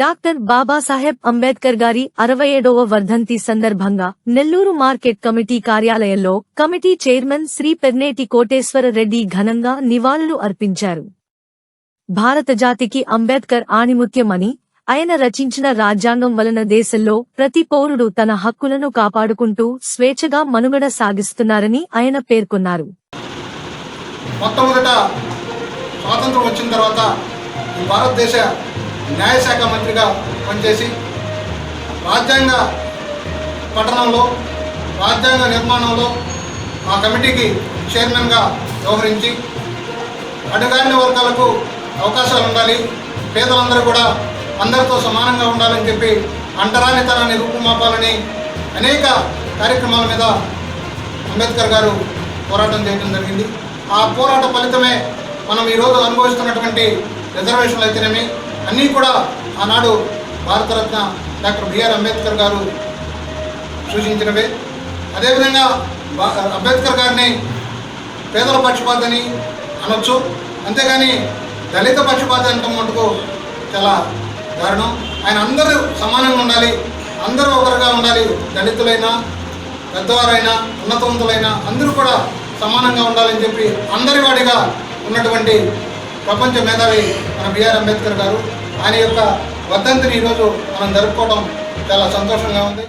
Doctor Babasaheb Ambedkar గారి అరవై ఏడవ వర్ధంతి సందర్భంగా నెల్లూరు మార్కెట్ కమిటీ కార్యాలయంలో కమిటీ చైర్మన్ శ్రీ పెర్నేటి కోటేశ్వర రెడ్డి ఘనంగా నివాళులు అర్పించారు. భారత జాతికి అంబేద్కర్ ఆణిముత్యమని ఆయన రచించిన రాజ్యాంగం వలన దేశంలో ప్రతి పౌరుడు తన హక్కులను కాపాడుకుంటూ స్వేచ్ఛగా మనుగడ సాగిస్తున్నారని ఆయన పేర్కొన్నారు. స్వాతంత్రం వచ్చిన తర్వాత ఈ భారతదేశ న్యాయశాఖ మంత్రిగా పనిచేసి రాజ్యాంగ పఠనంలో రాజ్యాంగ నిర్మాణంలో ఆ కమిటీకి చైర్మన్గా వ్యవహరించి అడుగాని వర్గాలకు అవకాశాలు ఉండాలి. పేదలందరూ కూడా అందరితో సమానంగా ఉండాలని చెప్పి అంటరానితనాన్ని రూపుమాపాలని అనేక కార్యక్రమాల మీద అంబేద్కర్ గారు పోరాటం చేయడం జరిగింది. ఆ పోరాట ఫలితమే మనం ఈరోజు అనుభవిస్తున్నటువంటి రిజర్వేషన్లు అయితేనేమి అన్నీ కూడా ఆనాడు భారతరత్న డాక్టర్ బిఆర్ అంబేద్కర్ గారు సూచించినవే. అదేవిధంగా అంబేద్కర్ గారిని పేదల పక్షపాతని అనొచ్చు. అంతేగాని దళిత పక్షపాత అంటే మటుకు చాలా దారుణం. ఆయన అందరూ సమానంగా ఉండాలి అందరూ ఒకరుగా ఉండాలి. దళితులైనా పెద్దవారైనా ఉన్నతవంతులైనా అందరూ కూడా సమానంగా ఉండాలని చెప్పి అందరి వాడిగా ఉన్నటువంటి ప్రపంచ మేధావి మన బిఆర్ అంబేద్కర్ గారు ఆయన యొక్క వర్ధంతిని ఈరోజు మనం జరుపుకోవడం చాలా సంతోషంగా ఉంది.